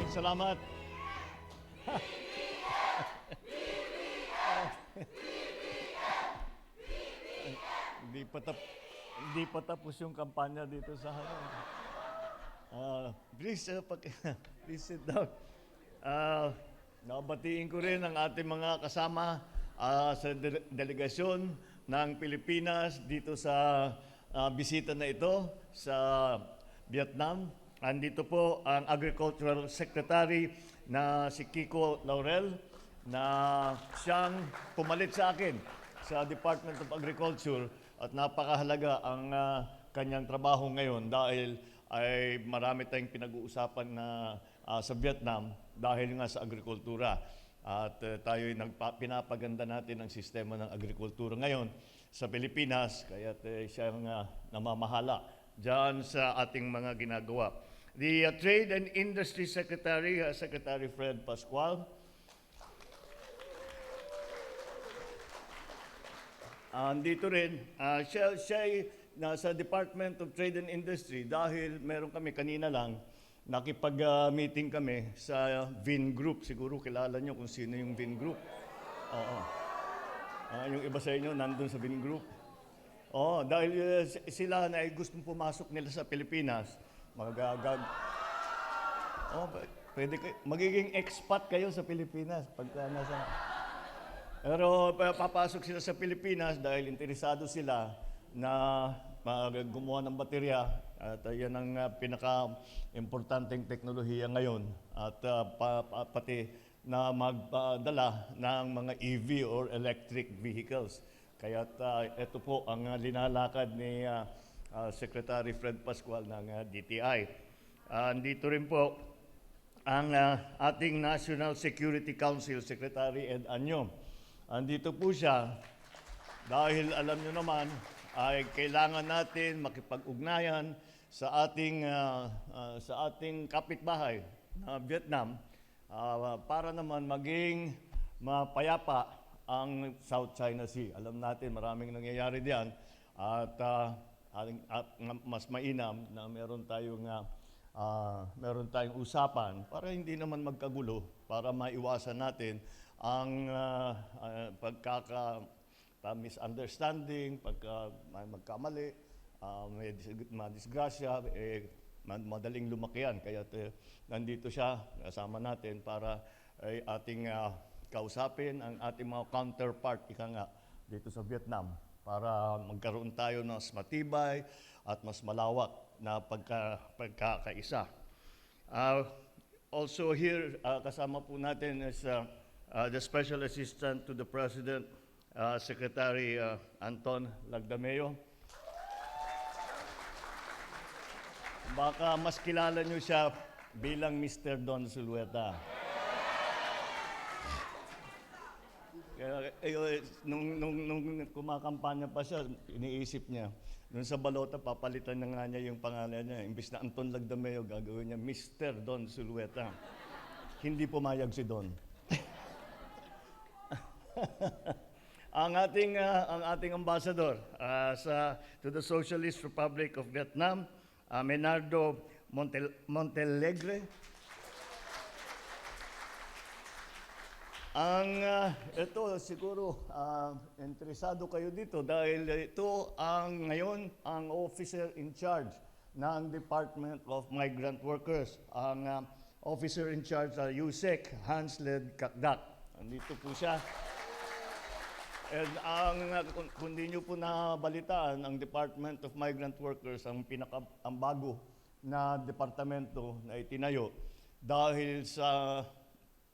Maraming salamat. hindi pa tap hindi pa tapos yung kampanya dito sa ano. Ah, please, uh, please sit down. Ah, nabatiin ko rin ang ating mga kasama ah, sa de- delegasyon ng Pilipinas dito sa ah, bisita na ito sa Vietnam. Andito po ang Agricultural Secretary na si Kiko Laurel na siyang pumalit sa akin sa Department of Agriculture at napakahalaga ang ah, kanyang trabaho ngayon dahil ay marami tayong pinag-uusapan na ah, sa Vietnam dahil nga sa agrikultura. At uh, tayo nagpa, pinapaganda natin ang sistema ng agrikultura ngayon sa Pilipinas, kaya uh, siyang uh, namamahala dyan sa ating mga ginagawa. The uh, Trade and Industry Secretary, uh, Secretary Fred Pascual, Andito rin, ah, siya, siya ay nasa Department of Trade and Industry dahil meron kami kanina lang, nakipag-meeting kami sa VIN Group. Siguro kilala nyo kung sino yung VIN Group. Oo. Ah, yung iba sa inyo nandun sa VIN Group. Oo, dahil s- sila na ay gustong pumasok nila sa Pilipinas, magagag... Oh, pwede kayo, magiging expat kayo sa Pilipinas pagka nasa... Pero pa- papasok sila sa Pilipinas dahil interesado sila na gumawa ng baterya at uh, yan ang uh, pinaka-importanteng teknolohiya ngayon at uh, pa- pa- pati na magdala ng mga EV or electric vehicles. Kaya uh, ito po ang uh, linalakad ni uh, uh, Secretary Fred Pascual ng uh, DTI. Uh, andito rin po ang uh, ating National Security Council Secretary Ed Anyo. Andito po siya dahil alam nyo naman ay kailangan natin makipag-ugnayan sa ating uh, uh, sa ating kapitbahay na Vietnam uh, para naman maging mapayapa ang South China Sea. Alam natin maraming nangyayari diyan at uh, ating- at mas mainam na meron tayong uh, ah, meron tayong usapan para hindi naman magkagulo, para maiwasan natin ang ah, ah, pagkaka pa- misunderstanding, pagka may magkamali, ah, may dis- madisgrasya, eh, mad- madaling lumakihan. Kaya eh, nandito siya, kasama natin para ay ating ah, kausapin ang ating mga counterpart, ika nga, dito sa Vietnam para magkaroon tayo ng mas matibay at mas malawak na pagka, pagkakaisa. Uh, also here, uh, kasama po natin is uh, uh, the Special Assistant to the President, uh, Secretary uh, Anton Lagdameo. Baka mas kilala niyo siya bilang Mr. Don Sulueta. Kaya, eh, nung, nung, nung kumakampanya pa siya, iniisip niya, nung sa balota, papalitan na nga niya yung pangalan niya. Imbis na Anton Lagdameo, gagawin niya Mr. Don Sulueta. Hindi pumayag si Don. ang ating ah, ang ating ambassador ah, sa to the Socialist Republic of Vietnam, ah, Menardo Montel, Montelegre. Ang ah, ito siguro ah, interesado kayo dito dahil ito ang ngayon ang officer in charge ng Department of Migrant Workers, ang ah, officer in charge sa USEC, Hansled Kakdak. Andito po siya. And ang uh, kung di nyo po nabalitaan, ang Department of Migrant Workers ang pinaka ang bago na departamento na itinayo dahil sa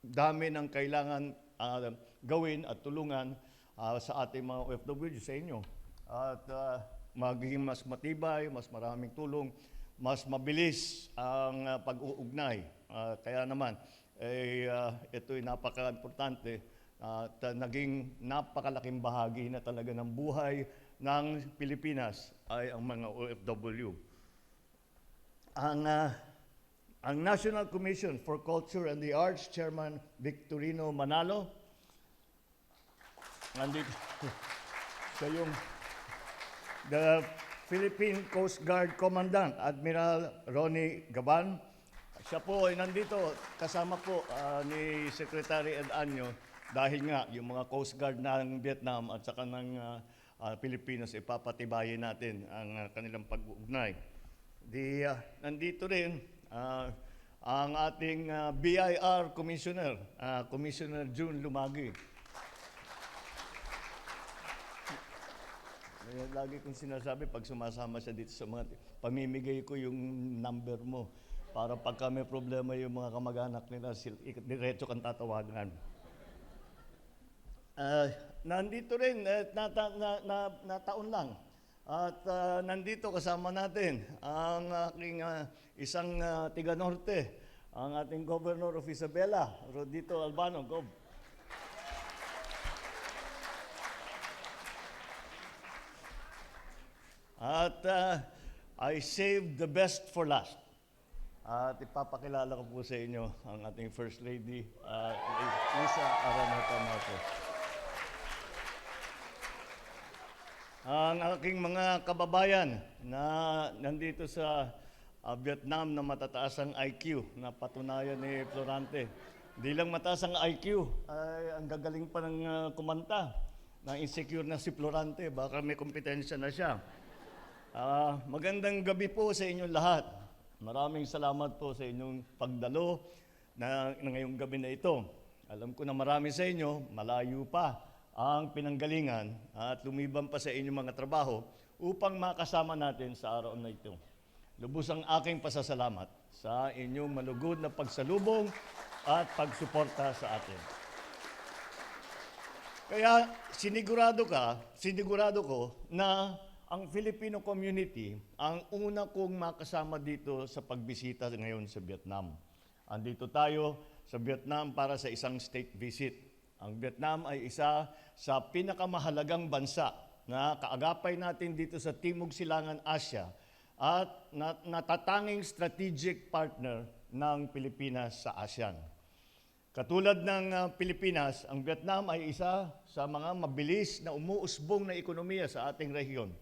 dami ng kailangan ah, gawin at tulungan ah, sa ating mga OFW sa inyo. At ah, magiging mas matibay, mas maraming tulong, mas mabilis ang ah, pag-uugnay. Ah, kaya naman, eh, ah, ito'y napaka-importante at ah, naging napakalaking bahagi na talaga ng buhay ng Pilipinas ay ang mga OFW. Ang, ah, ang National Commission for Culture and the Arts, Chairman Victorino Manalo, nandito, siya yung the Philippine Coast Guard Commandant, Admiral Ronnie Gaban, siya po ay nandito kasama po ah, ni Secretary Ed Anyo dahil nga yung mga Coast Guard ng Vietnam at saka ng ah, ah, Pilipinas ipapatibayin natin ang ah, kanilang pag-uugnay. Di ah, nandito rin ah, ang ating ah, BIR Commissioner, ah, Commissioner June Lumagi. Lagi kong sinasabi pag sumasama siya dito sa mga pamimigay ko yung number mo para pagka may problema yung mga kamag-anak nila, diretso kang tatawagan. Ah, nandito rin, eh, nata, na, na, nataon lang. At ah, nandito kasama natin ang aking ah, isang ah, tiga-norte, ang ating Governor of Isabela, Rodito Albano. Gov. At ah, I saved the best for last. At ipapakilala ko po sa inyo ang ating First Lady, ah, Lisa Araneta Marcos. Ang aking mga kababayan na nandito sa ah, Vietnam na matataas ang IQ na patunayan ni Florante. Hindi lang mataas ang IQ, ay ang gagaling pa ng ah, kumanta na insecure na si Florante. Baka may kompetensya na siya. Ah, magandang gabi po sa inyong lahat. Maraming salamat po sa inyong pagdalo na, na ngayong gabi na ito. Alam ko na marami sa inyo, malayo pa ang pinanggalingan at lumiban pa sa inyong mga trabaho upang makasama natin sa araw na ito. Lubos ang aking pasasalamat sa inyong malugod na pagsalubong at pagsuporta sa atin. Kaya sinigurado ka, sinigurado ko na ang Filipino community ang una kong makasama dito sa pagbisita ngayon sa Vietnam. Andito tayo sa Vietnam para sa isang state visit. Ang Vietnam ay isa sa pinakamahalagang bansa na kaagapay natin dito sa Timog Silangan Asia at na- natatanging strategic partner ng Pilipinas sa ASEAN. Katulad ng ah, Pilipinas, ang Vietnam ay isa sa mga mabilis na umuusbong na ekonomiya sa ating rehiyon.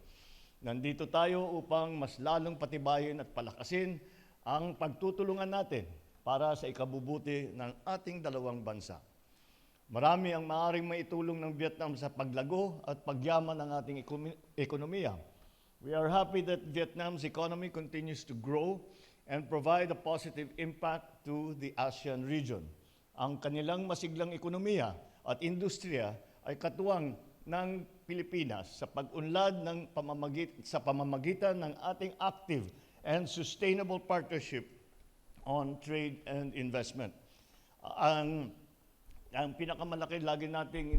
Nandito tayo upang mas lalong patibayin at palakasin ang pagtutulungan natin para sa ikabubuti ng ating dalawang bansa. Marami ang maaaring maitulong ng Vietnam sa paglago at pagyaman ng ating ekonomi- ekonomiya. We are happy that Vietnam's economy continues to grow and provide a positive impact to the ASEAN region. Ang kanilang masiglang ekonomiya at industriya ay katuwang ng Pilipinas sa pag-unlad ng pamamagit, sa pamamagitan ng ating active and sustainable partnership on trade and investment. Ang ang pinakamalaki lagi nating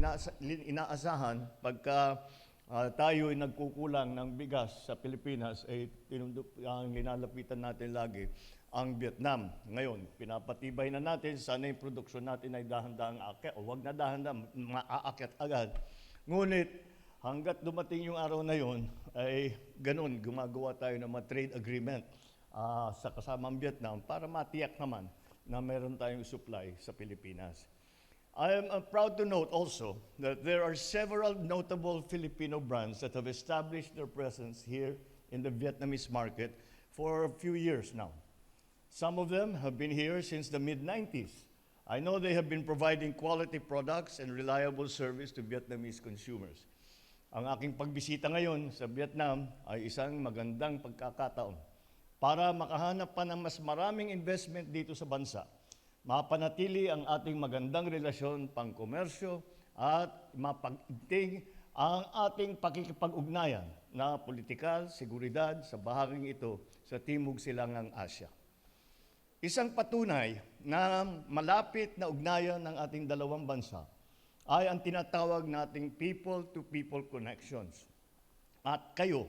inaasahan pagka ah, tayo ay nagkukulang ng bigas sa Pilipinas ay tinundu- ang linalapitan natin lagi ang Vietnam. Ngayon, pinapatibay na natin sana yung produksyon natin ay dahan-dahang aakyat o wag na dahan-dahang maaakyat agad. Ngunit hanggat dumating yung araw na yon ay ganun gumagawa tayo ng mga trade agreement ah, sa kasamang Vietnam para matiyak naman na meron tayong supply sa Pilipinas. I am uh, proud to note also that there are several notable Filipino brands that have established their presence here in the Vietnamese market for a few years now. Some of them have been here since the mid 90s. I know they have been providing quality products and reliable service to Vietnamese consumers. Ang aking pagbisita ngayon sa Vietnam ay isang magandang pagkakataon para makahanap pa ng mas maraming investment dito sa bansa mapanatili ang ating magandang relasyon pangkomersyo at mapagigting ang ating pakikipag-ugnayan na politikal, seguridad sa bahaging ito sa Timog Silangang Asya. Isang patunay na malapit na ugnayan ng ating dalawang bansa ay ang tinatawag nating people-to-people connections. At kayo,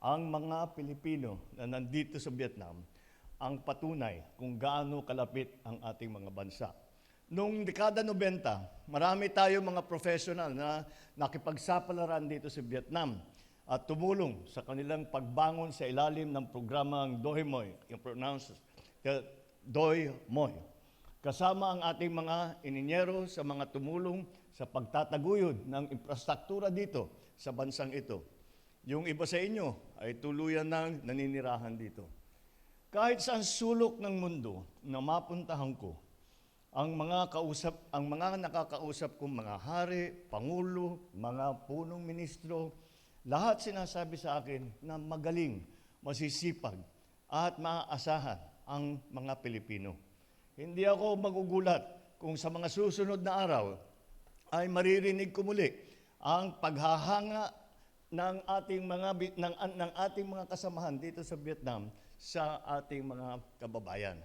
ang mga Pilipino na nandito sa Vietnam, ang patunay kung gaano kalapit ang ating mga bansa. Noong dekada 90, marami tayo mga professional na nakipagsapalaran dito sa Vietnam at tumulong sa kanilang pagbangon sa ilalim ng programang Doi Moi, yung pronounce Doi Moi. Kasama ang ating mga ininyero sa mga tumulong sa pagtataguyod ng infrastruktura dito sa bansang ito. Yung iba sa inyo ay tuluyan ng naninirahan dito. Kahit saan sulok ng mundo na mapuntahan ko, ang mga kausap, ang mga nakakausap kong mga hari, pangulo, mga punong ministro, lahat sinasabi sa akin na magaling, masisipag, at maaasahan ang mga Pilipino. Hindi ako magugulat kung sa mga susunod na araw ay maririnig ko muli ang paghahanga ng ating mga ng, ng ating mga kasamahan dito sa Vietnam sa ating mga kababayan.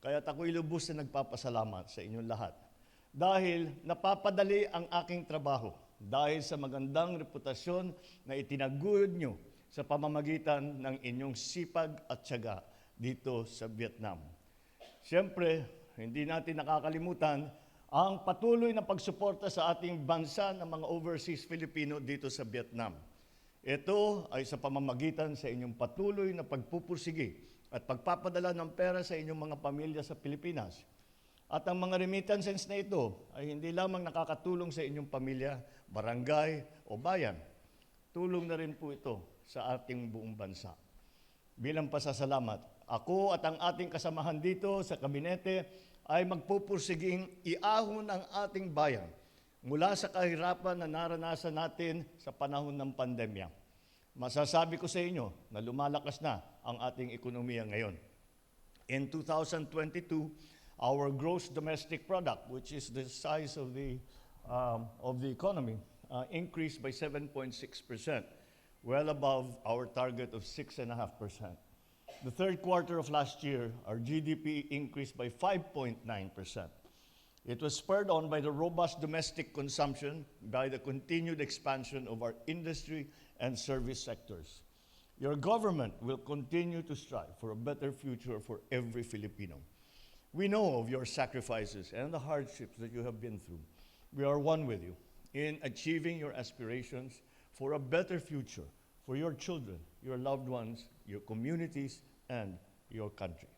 Kaya ako'y lubos na nagpapasalamat sa inyong lahat. Dahil napapadali ang aking trabaho dahil sa magandang reputasyon na itinaguyod nyo sa pamamagitan ng inyong sipag at tiyaga dito sa Vietnam. Siyempre, hindi natin nakakalimutan ang patuloy na pagsuporta sa ating bansa ng mga overseas Filipino dito sa Vietnam. Ito ay sa pamamagitan sa inyong patuloy na pagpupursige at pagpapadala ng pera sa inyong mga pamilya sa Pilipinas. At ang mga remittances na ito ay hindi lamang nakakatulong sa inyong pamilya, barangay o bayan. Tulong na rin po ito sa ating buong bansa. Bilang pasasalamat, ako at ang ating kasamahan dito sa kabinete ay magpupursiging iahon ang ating bayan mula sa kahirapan na naranasan natin sa panahon ng pandemya. Masasabi ko sa inyo na lumalakas na ang ating ekonomiya ngayon. In 2022, our gross domestic product, which is the size of the, um, of the economy, uh, increased by 7.6%, well above our target of 6.5%. The third quarter of last year, our GDP increased by 5.9%. It was spurred on by the robust domestic consumption, by the continued expansion of our industry and service sectors. Your government will continue to strive for a better future for every Filipino. We know of your sacrifices and the hardships that you have been through. We are one with you in achieving your aspirations for a better future for your children, your loved ones, your communities, and your country.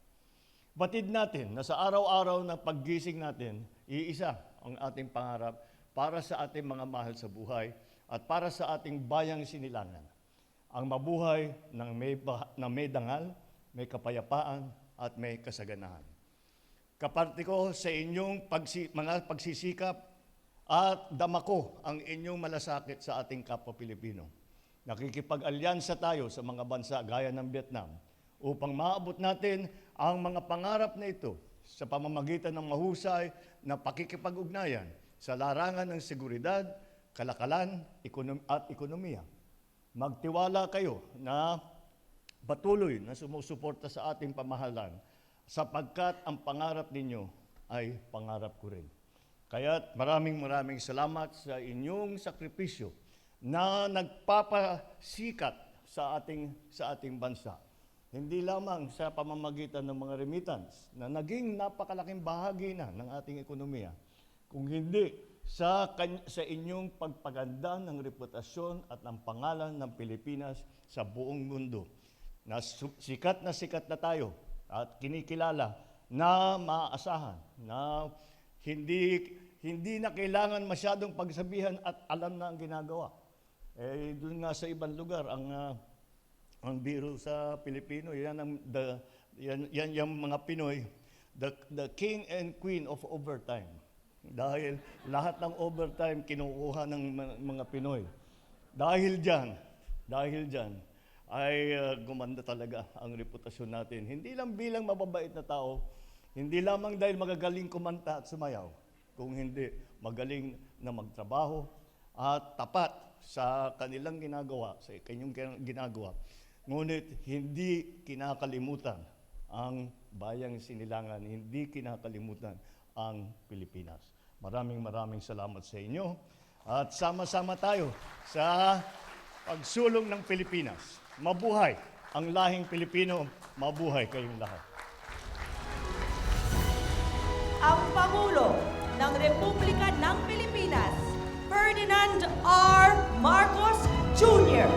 Batid natin na sa araw-araw na paggising natin, iisa ang ating pangarap para sa ating mga mahal sa buhay at para sa ating bayang sinilangan. Ang mabuhay ng may, na may dangal, may kapayapaan at may kasaganahan. Kaparte ko sa inyong pagsi- mga pagsisikap at dama ko ang inyong malasakit sa ating kapwa Pilipino. Nakikipag-alyansa tayo sa mga bansa gaya ng Vietnam upang maabot natin ang mga pangarap na ito sa pamamagitan ng mahusay na pakikipag-ugnayan sa larangan ng seguridad, kalakalan ekonom- at ekonomiya. Magtiwala kayo na patuloy na sumusuporta sa ating pamahalaan sapagkat ang pangarap ninyo ay pangarap ko rin. Kaya maraming maraming salamat sa inyong sakripisyo na nagpapasikat sa ating sa ating bansa. Hindi lamang sa pamamagitan ng mga remittance na naging napakalaking bahagi na ng ating ekonomiya, kung hindi sa, sa inyong pagpaganda ng reputasyon at ng pangalan ng Pilipinas sa buong mundo. Na sikat na sikat na tayo at kinikilala na maaasahan, na hindi, hindi na kailangan masyadong pagsabihan at alam na ang ginagawa. Eh, doon nga sa ibang lugar, ang, ah, ang biro sa Pilipino, yan ang the, yan, yan yung mga Pinoy, the, the king and queen of overtime. Dahil lahat ng overtime kinukuha ng mga Pinoy. Dahil diyan, dahil diyan ay uh, gumanda talaga ang reputasyon natin. Hindi lang bilang mababait na tao, hindi lamang dahil magagaling kumanta at sumayaw, kung hindi magaling na magtrabaho at tapat sa kanilang ginagawa, sa kanyang gin- ginagawa. Ngunit hindi kinakalimutan ang bayang sinilangan, hindi kinakalimutan ang Pilipinas. Maraming maraming salamat sa inyo at sama-sama tayo sa pagsulong ng Pilipinas. Mabuhay ang lahing Pilipino, mabuhay kayong lahat. Ang Pangulo ng Republika ng Pilipinas, Ferdinand R. Marcos Jr.